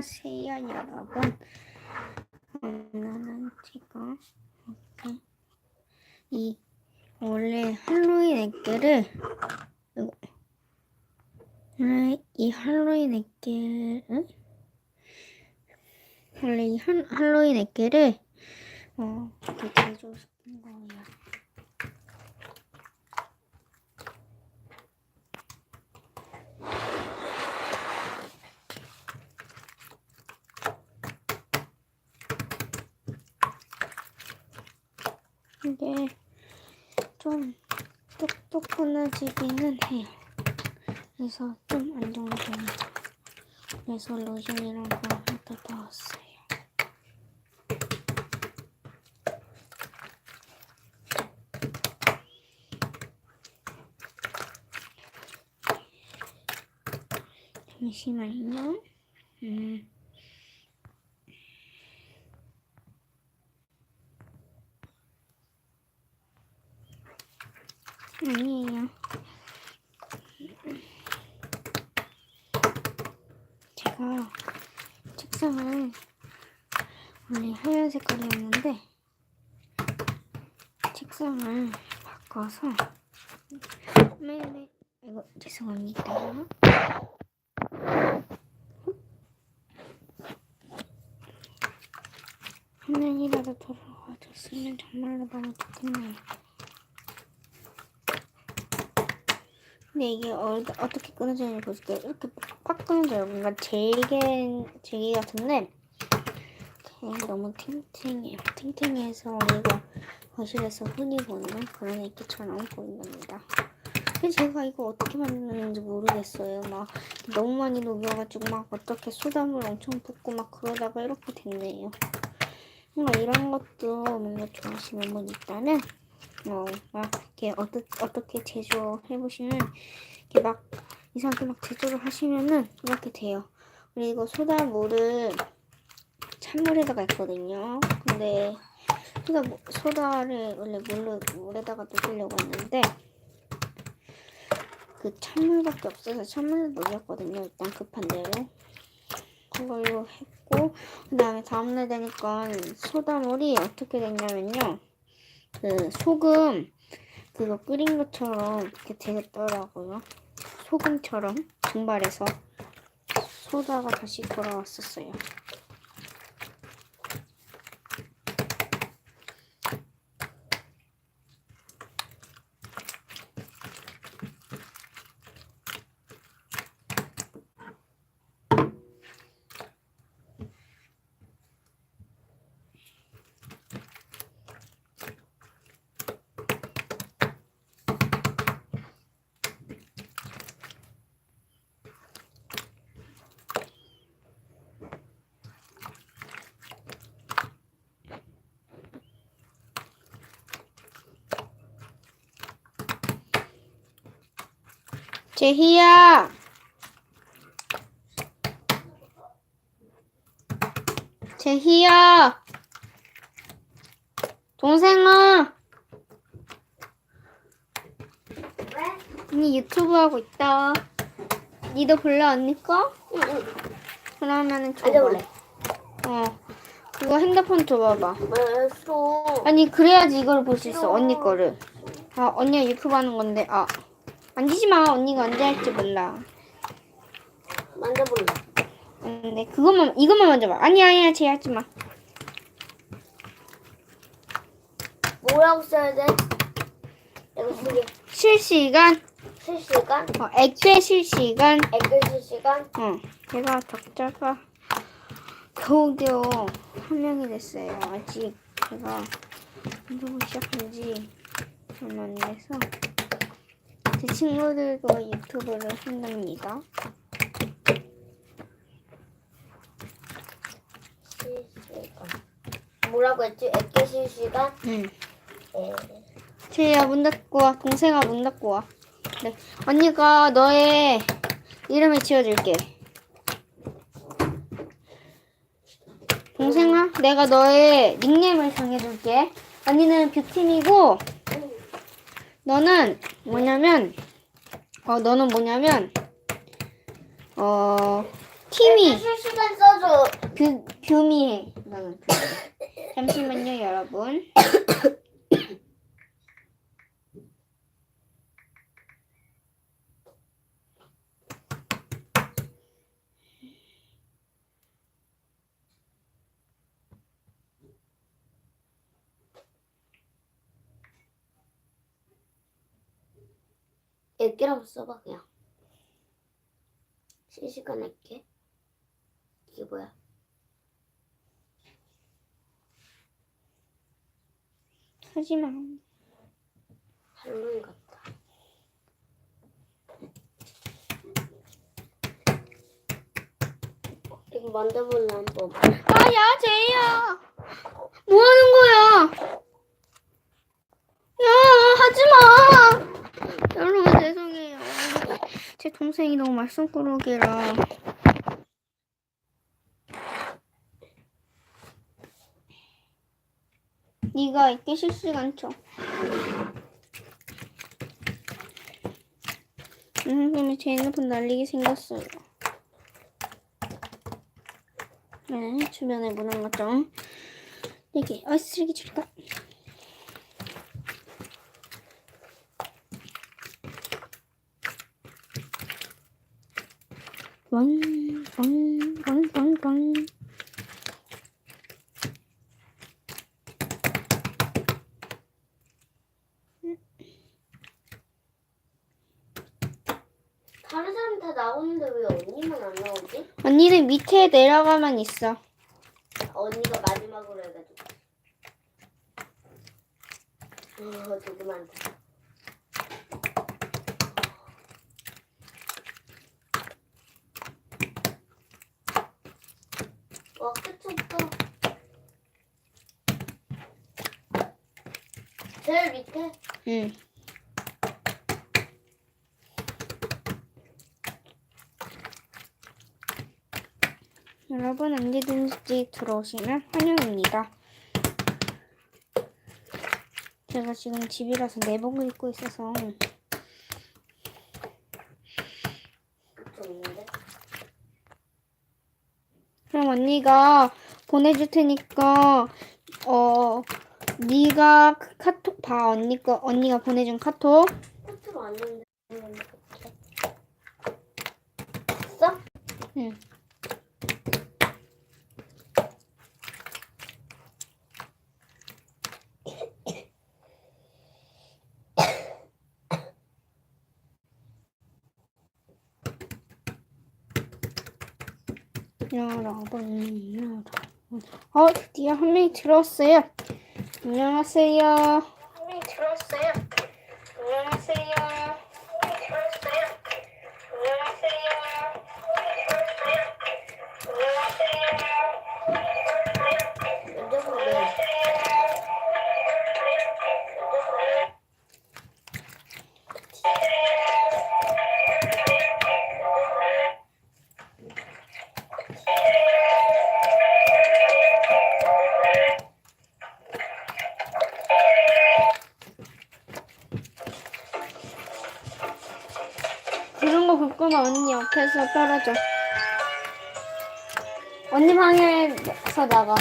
안녕하세요 여러분. 오늘은 지금 이렇게 이 원래 할로윈 이거 원래 이 할로윈 액계를 원래 이 할, 할로윈 액계를 어 이렇게 제조시킨 거예요 이게 좀 똑똑 끊어지기는 해요. 그래서 좀 안정됩니다. 그래서 로션이랑 한테 넣었어요. 잠시만요. 음. 아니에요. 제가 책상을 원래 하얀 색깔이었는데 책상을 바꿔서 매일 이거 죄송합니다. 화면이라도 돌아와줬으면 정말로 너무 좋겠네요. 근데 이게 어, 어떻게 끊어지는지 보실게요. 이렇게 팍 끊어져요. 뭔가 질게, 질기 같은데 너무 탱탱해요. 탱탱해서 우리가 거실에서 흔히 보는 그런 액기처럼 보인답니다. 근데 제가 이거 어떻게 만드는지 모르겠어요. 막 너무 많이 녹여가지고 막 어떻게 소다물 엄청 붓고 막 그러다가 이렇게 됐네요. 뭔가 이런 것도 뭔가 좋아하시는 분 있다면 어, 막 이렇게 어떠, 어떻게 제조해 보시면 이렇게 막 이상하게 막 제조를 하시면은 이렇게 돼요. 그리고 소다물을 찬물에다가 했거든요. 근데 소다 소다를 원래 물로 물에다가 녹이려고 했는데 그 찬물밖에 없어서 찬물에 녹였거든요. 일단 급한 대로 그걸로 했고 그 다음에 다음날 되니까 소다물이 어떻게 됐냐면요. 그 소금 그거 끓인 것처럼 이렇게 되겠더라고요. 소금처럼 증발해서 소다가 다시 돌아왔었어요. 제희야! 제희야! 동생아! 왜? 언니 유튜브 하고 있다. 니도 볼래 언니 거? 응, 응. 그러면은 줘봐. 앉아볼래. 어. 그거 핸드폰 줘봐봐. 왜 써? 아니 그래야지 이걸 볼 수 있어. 언니 거를. 아 언니가 유튜브 하는 건데 아 만지지 마 언니가 언제 할지 몰라. 만져볼래. 근데 그것만 이것만 만져봐. 아니야 아니야 쟤 하지 마. 뭐라고 써야 돼? 내가 쓰게. 실시간 실시간? 어, 액체 실시간 액글 실시간? 어 제가 덕자가 겨우겨우 한 명이 됐어요 아직 제가 운동을 시작한 지 얼마 안 돼서 제 친구들도 유튜브를 한답니다 실시간. 뭐라고 했지? 액글 실시간? 응 에. 제이야 문 닫고 와 동생아 문 닫고 와 네. 언니가 너의 이름을 지어줄게 동생아 내가 너의 닉네임을 정해줄게 언니는 뷰팀이고 너는 뭐냐면 어 너는 뭐냐면 어 팀이 실시간 써줘. 뷰, 뷰미해. 나는 뷰미. 잠시만요, 여러분. 액기라고 써봐 그냥. 실시간 액기. 이게 뭐야? 하지마. 할로윈 같다. 이거 만져볼래 한번. 아, 야, 제이야. 뭐 하는 거야? 야, 하지 마. 여러분, 죄송해요. 제 동생이 너무 말썽꾸러기라. 네가 있게 실시간 쳐. 음, 근데 제 핸드폰 날리게 생겼어요. 네, 주변에 무난 것죠 이게 아 쓰레기 줄까? 왕왕왕왕왕왕 다른 사람 다 나오는데 왜 언니만 안 나오지? 언니는 밑에 내려가만 있어. 언니가 마지막으로 해가지고. 어, 되게 많다. 와, 끝이 없어. 밑에? 응. 여러분 언제든지 들어오시면 환영입니다. 제가 지금 집이라서 내복을 입고 있어서? 그럼 언니가 보내줄 테니까 어 네가 그 카톡 봐 언니 거 언니가 보내준 카톡 끝이 왔는데. 됐어? 응. 여러분, 여러분. 어, 드디어 한 명이 들어왔어요. 안녕하세요. 들어왔어요. 안녕하세요. 언니 옆에서 떨어져. 언니 방에서 나가.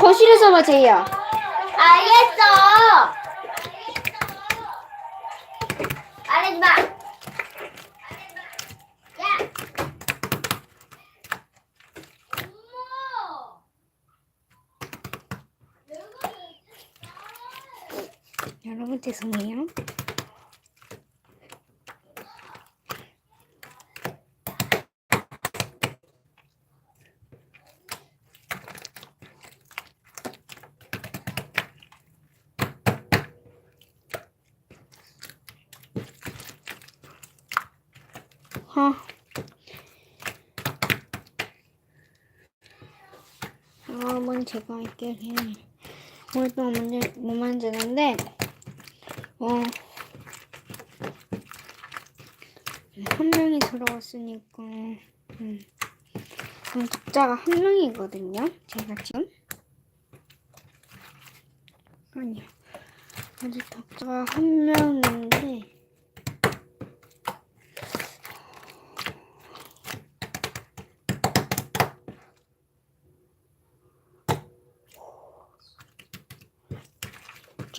거실에서 봐, 제이야. 알겠어! 말하지 마! 야! 여러분 죄송해요. 아. 여러분 제가 할게요. 오늘 또 만들 못 만드는데 어. 한 명이 들어왔으니까 음. 그럼 독자가 한 명이거든요. 제가 지금 아니요. 아직 독자가 한 명인데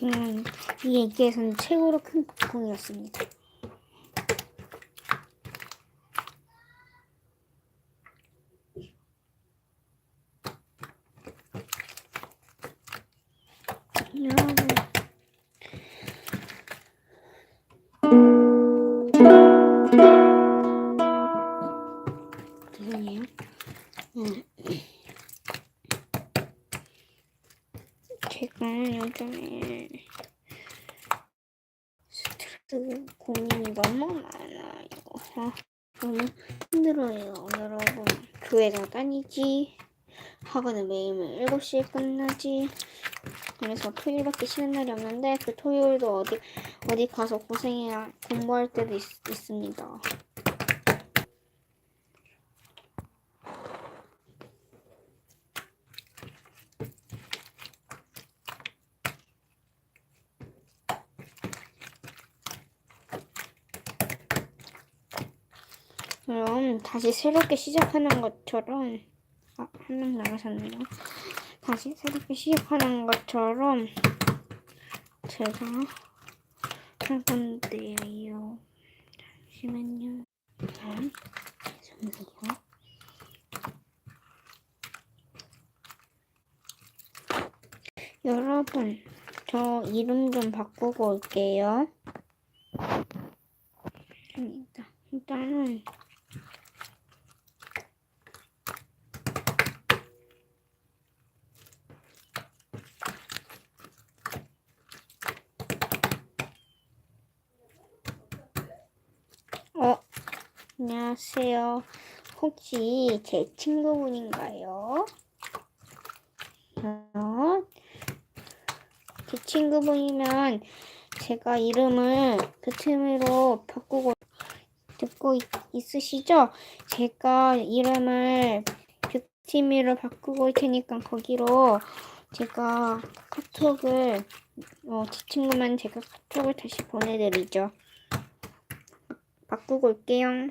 지금 이 얘기에서는 최고로 큰 폭풍이었습니다. 죄송해요. 음. 제가 요즘에 스트레스 고민이 너무 많아요. 아, 너무 힘들어요, 여러분. 교회가 다니지. 학원은 매일매일 7시에 끝나지. 그래서 토요일밖에 쉬는 날이 없는데 그 토요일도 어디 어디 가서 고생해야 공부할 때도 있, 있습니다. 다시 새롭게 시작하는 것처럼 아, 한 명 나가셨네요. 다시 새롭게 시작하는 것처럼 제가 할 건데요. 잠시만요. 네, 잠시만요. 여러분, 저 이름 좀 바꾸고 올게요. 일단, 일단은 어, 안녕하세요. 혹시 제 친구분인가요? 어, 제 친구분이면 제가 이름을 교팀으로 바꾸고 듣고 있, 있으시죠? 제가 이름을 뷰티미로 바꾸고 올 테니까 거기로 제가 카톡을 어, 제 친구만 제가 카톡을 다시 보내드리죠. 바꾸고 올게요.